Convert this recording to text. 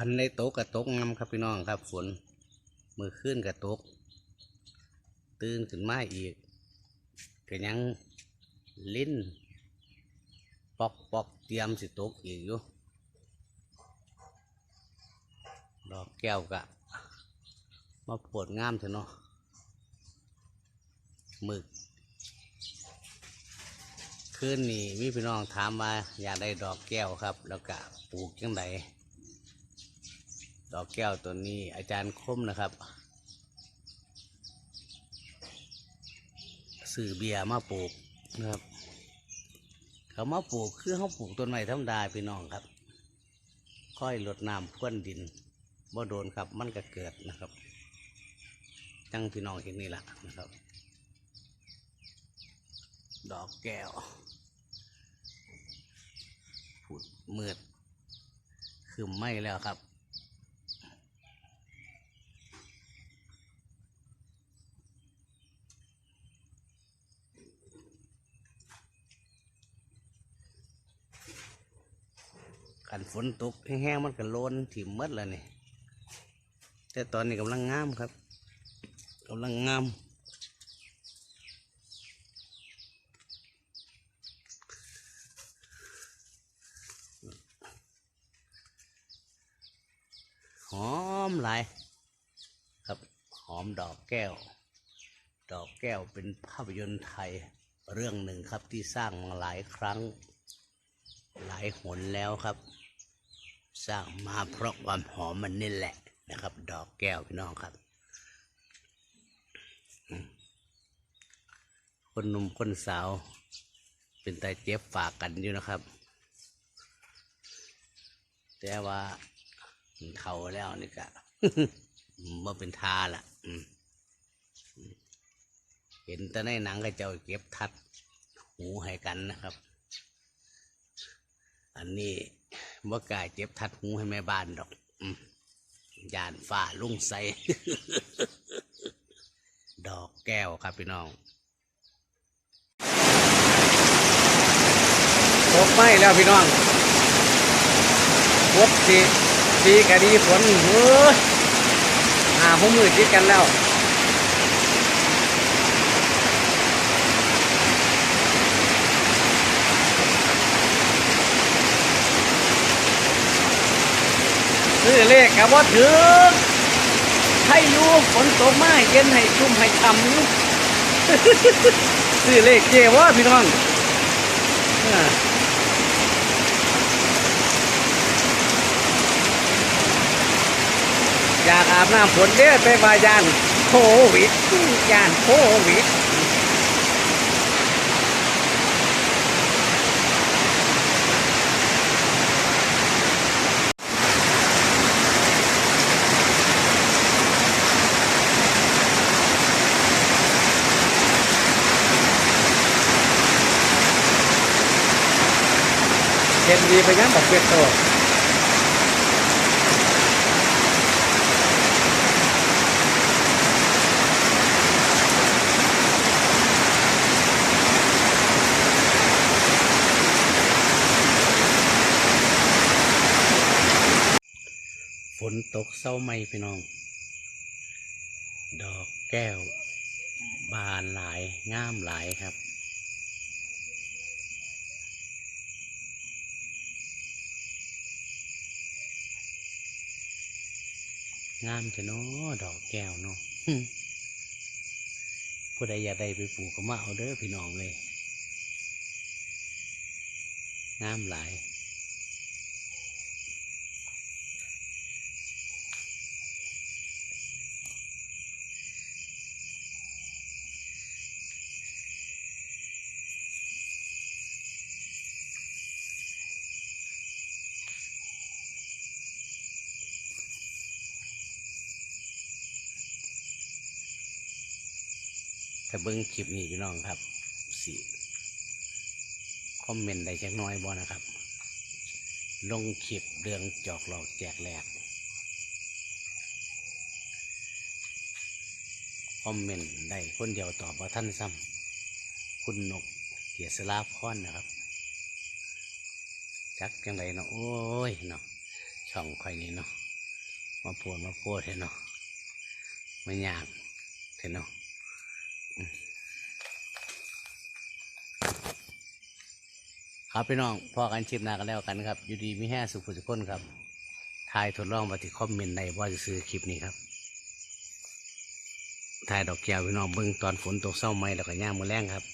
คันในตกกระตกงำครับพี่น้องครับ ฝนมือขึ้นกระตก ตื่นขึ้นมาอีกก็ยังลิ้น ปอกปอกเตรียมสิตกอีกอยู่ดอกแก้วกะ มาปวดงามเถอะเนาะหมึกคืนนี้มีพี่น้องถามมาอยากได้ดอกแก้วครับ แล้วก็ปลูกยังไง ดอกแก้วตัวนี้อาจารย์คมนะครับซื้อเบียร์มาปลูกนะครับ เขามาปลูกคือเขาปลูกต้นไม้ธรรมดาพี่น้องครับ ค่อยลดน้ำพ่นดินบ่โดนครับมันก็เกิดนะครับจังพี่น้องเห็นนี่แหละนะครับ ดอกแก้วผุดมืดคือไม่แล้วครับ กันฝนตกแห้งๆมันก็โลนถิ่มมดแล้วนี่แต่ตอนนี้กำลังงามครับกำลังงามหอมหลายครับหอมดอกแก้ว ดอกแก้วเป็นภาพยนตร์ไทยเรื่องหนึ่งครับที่สร้างมาหลายครั้ง หลายหนแล้วครับ สร้างมาเพราะความหอมมันนี่แหละนะครับ ดอกแก้วพี่น้องครับ คนหนุ่มคนสาว เป็นตาเจ็บฝากกันอยู่นะครับ แต่ว่าเท่าแล้วนี่กะว่าเป็นทาละเห็นแต่ในหนังก็เจ้าเก็บทัด หูให้กันนะครับ อันนี้ บ่กล้าเจ็บทัดหูให้แม่บ้านดอกอยานฝ่าลุ่งใสดอกแก้วครับพี่น้องตกไม่แล้วพี่น้องพบสีสีกะดีฝนเฮ้ยหาหัวมือจิดกันแล้ว ซื้อเลขกับว่าถึงให้อยู่ฝนตกมาเย็นให้ชุ่มให้ช่ำอยู่ซื้อเลขเจว่าพี่น้องอ่าอยากอาบน้ำฝนเด้อแต่ว่ายานโควิดยานโควิด เห็นดีไปยังบอกเปียกตัวฝนตกเศร้าไหมพี่น้อง ดอกแก้ว บานหลายงามหลายครับ งามจะเนาะดอกแก้วเนาะผู้ใดอยากได้ไปปลูกก็มาเอาเด้อพี่น้องเลยงามหลาย ถ้าเบิ้งคลิปนี้พี่น้องครับสิคอมเมนต์ได้จักน้อยบ่นะครับ ลงคลิปเรื่องจอกหลอกแจกแหลกคอมเมนต์ได้คนเดียวตอบว่าท่านซ้ำคุณนกเกียรติสลาพรนะครับจักยังไงเนาะโอ้ยเนาะช่องคอยนี้เนาะมาปวดมาโพดเห็นเนาะไม่ยากเห็นเนาะอืม ครับพี่น้องพอกันชิมนากันแล้วกันครับ อยู่ดีมีแห่สุขสุขคนครับทายทดลองปฏิคอมเมนต์ในว่าจะซื้อคลิปนี้ครับทายดอกแก้วพี่น้องเบิ้งตอนฝนตกเศร้าไหมแล้วก็ย่างมือแรงครับ